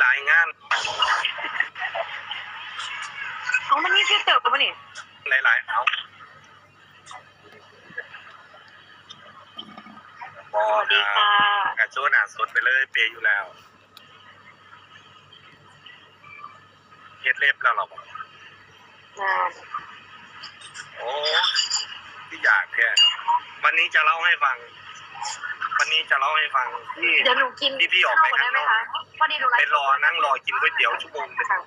หลายๆงานเอามันนี่ชื่อเติบปะนี่หลายๆเอาบสอวัสดีนะค่ะกระโจนหนาสดไปเลยเปย์อยู่แล้วเฮ็ดเล็บแล้วเหรอบอกงานโอ้ที่อยากแค่วันนี้จะเล่าให้ฟังวั นนี้จะเล่าให้ฟังที่เดี๋ยวหนูกินที่พี่ออกข้าไปวก่อนได้ไหมข้าคะงนอกพอดีหนูไลไปฟ์รอนั่งรอกินก๋วยเตี๋ยวชั่วโมงหนึ่งค่ะ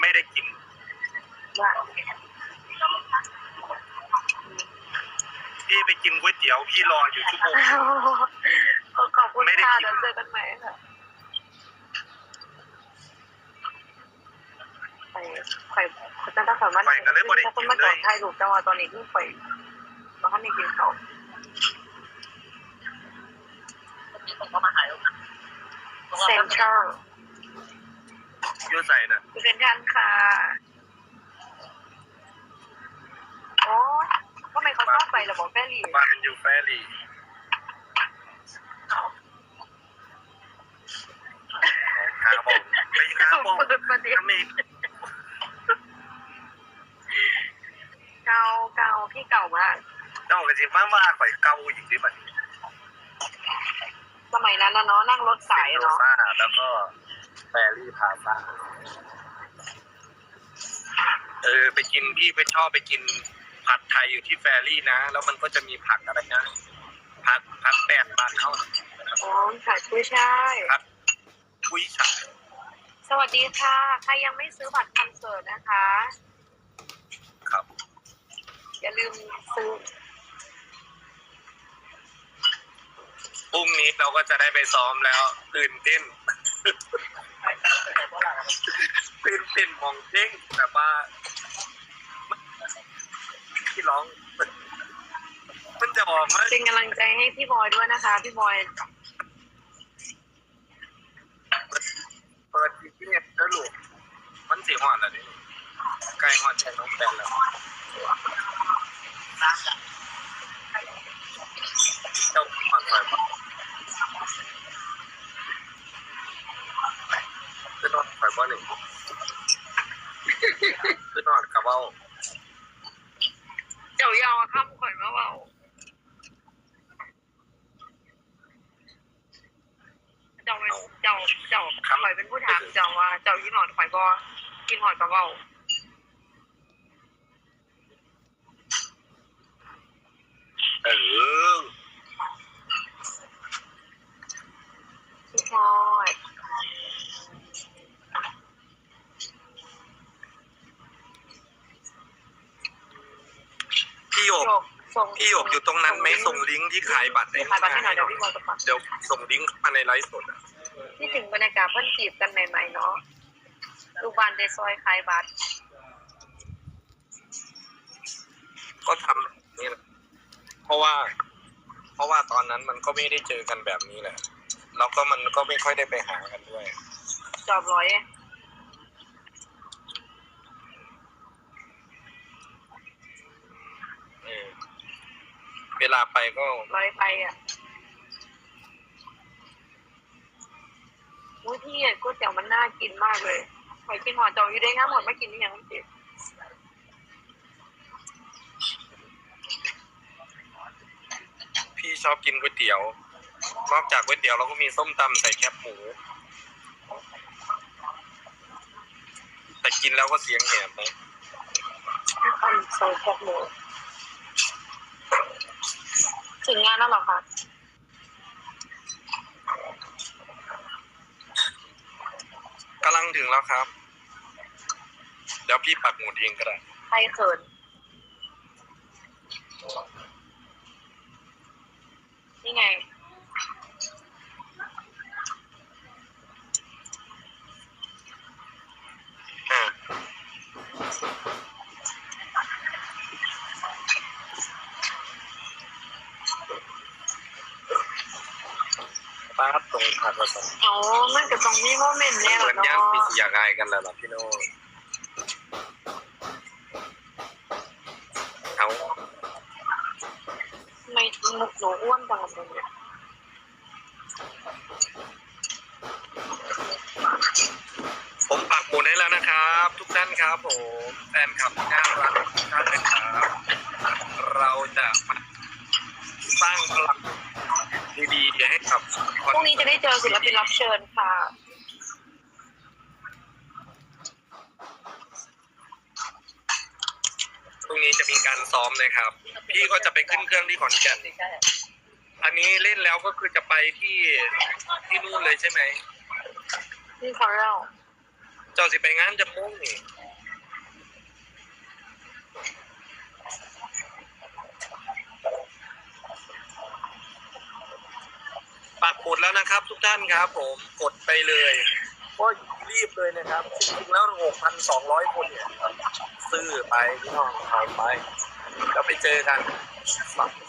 ไม่ได้กิน ว่าพี่ไปกินก๋วยเตี๋ยวพี่รออยู่ชั่วโมงขอบคุณไม่ได้ค่ะกินเดี๋ยวเจอกันใหม่ค่ะไปไข่คุณจะต้องขอมันถ้าคุณมาจอดถ่ายรูปจังหวะตอนนี้ที่ไข่มาขั้นนี้กินเขา ผมก็มาถ่ายรูปนะเซนทรัลยูใส่น่ะเซนทรัลค่ะ โอ้ทำไมเขาชอบไประบอกแฟรี่บ้านมันอยู่แฟรี่หาบอกไปหาบอกเปิดประเดี๋ยวถ้าไม่เก่าเก่าพี่เก่ามากเจ้าก็สิมาว่าข่อยเก่าอีกดิบัดนี้ส มัยนั้นนะเนาะนั่งรถสายเป็นอะโรเนาะซ่าแล้วก็แฟรี่พาซ่าเออไปกินพี่ไปชอบไปกินผัดไทยอยู่ที่แฟรี่นะ แล้วมันก็จะมีผักอะไรนะผักผักแปดบาทเท่านะครับอ๋อขายกุ้ยช่ายผักกุ้ยฉ่ายสวัสดีค่ะ ใครยังไม่ซื้อบัตรคอนเสิร์ตนะคะ ครับ อย่าลืมซื้อ พรุ่งนี้เราก็จะได้ไปซ้อมแล้วตื่นเต้นตื่นเต้นมองเด้งแบบว่าที่ร้องมันจะออกมาเป็นกำลังใจให้พี่บอยด้วยนะคะ พี่บอยเปิดทีเน็ตแล้วลูกมันสีหอนแล้วนี่ใกล้หอนแทนน้องแฟนแล้วร้านจะเจ้าหอนคอยมาคือนอน อยบ่หนึ่งคือนอนกับเบ้าเจ้ายาวข้ามข่อยมาเบาเจ้าเป็นเจ้าเจ้าข่อยเป็นผู้ถามเจ้าว่า เจ้ายี่หอดข่อยบอกินหอดกับเบาเออ พี่พลอย พี่หยก หยก ส่งพี่หยกอยู่ตรงนั้นไหมส่งลิงก์ที่ขายบัตรเดี๋ยวขายบัตรให้หน่อยเดี๋ยวพี่บอยจะปักเดี๋ยวส่งลิงก์มาในไลฟ์สดอะที่ถึงบรรยากาศเพิ่นจีบกันใหม่ ๆ เนาะลูกบ้านเดซอยขายบัตรก็ทำนี่แหละเพราะว่า เพราะว่าตอนนั้นมันก็ไม่ได้เจอกันแบบนี้แหละแล้วก็มันก็ไม่ค่อยได้ไปหากันด้วย จอบร้อยเออ เวลาไปก็ร้อยไปอะอุ้ยพี่ก๋วยเตี๋ยวมันน่ากินมากเลยหอยกินหอจออยู่ได้งั้นหมดไม่กินนี่ยังไม่กินพี่ชอบกินก๋วยเตี๋ยวนอกจากก๋วยเตี๋ยวเราก็มีส้มตำใส่แคบหมู แต่กินแล้วก็เสียงแหบนะทำใส่แคบหมู ถึงงานแล้วเหรอคะกำลังถึงแล้วครับ เดี๋ยวพี่ปักหมุดเองก็ได้ ใครเขินนี่ไง อ่าป้าด ตรงพักเราสองอ๋อมันก็ต้องมีโมเมนต์แน่เหมือนย่างที่ะอยากอายกันแล้วล่ะพี่โน้ตเอาทำไมมุกหนูอ้วนจังเลยเนี่ยท่านครับผมแฟนคลับที่น่ารักทุกท่านนะครับ เราจะมาสร้างพลัง ดีๆให้กับพรุ่งนี้จะได้เจอศิลปินรับเชิญค่ะ พรุ่งนี้จะมีการซ้อมนะครับ พี่ก็จะไปขึ้นเครื่องที่ขอนแก่นใช่อันนี้เล่นแล้วก็คือจะไปที่ที่นู่นเลยใช่ไหมนี่เขาเล่าเจ้าสิไปงานจะมุ่ง กดแล้วนะครับ ทุกท่านครับ ผมกดไปเลยก็รีบเลยนะครับจริงๆแล้วหกพันสองร้อยคนเนี่ยซื้อไปพี่น้องเอาไปแล้วไปเจอกัน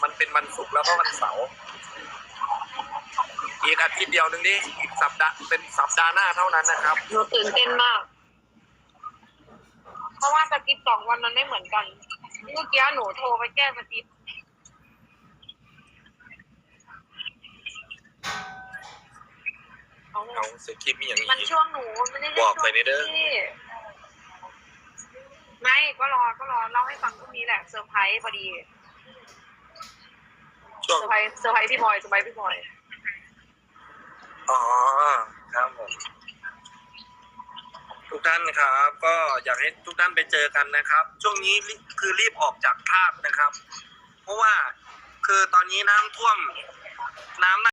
มันเป็นวันศุกร์แล้วก็วันเสาร์อีกอาทิตย์เดียวหนึ่งนี่อีกสัปดาห์เป็นสัปดาห์หน้าเท่านั้นนะครับ หนูตื่นเต้นมาก เพราะว่าสกิปสองวันมันไม่เหมือนกัน เมื่อกี้หนูโทรไปแก้สกิป เอาสคริปต์มีอย่างมันนี้ช่วงหนูไม่ได้บอกไปในเด้อที่ไม่ก็รอก็รอเล่าให้ฟังพรุ่งนี้แหละเซอร์ไพรส์พอดีช่วงเซอร์ไพรส์เซอร์ไพรส์พี่บอยเซอร์ไพรส์พี่บอยอ๋อครับผมทุกท่านครับ ก็อยากให้ทุกท่านไปเจอกันนะครับ ช่วงนี้รีคือรีบออกจากภาพนะครับ เพราะว่าคือตอนนี้น้ำท่วมน้ำ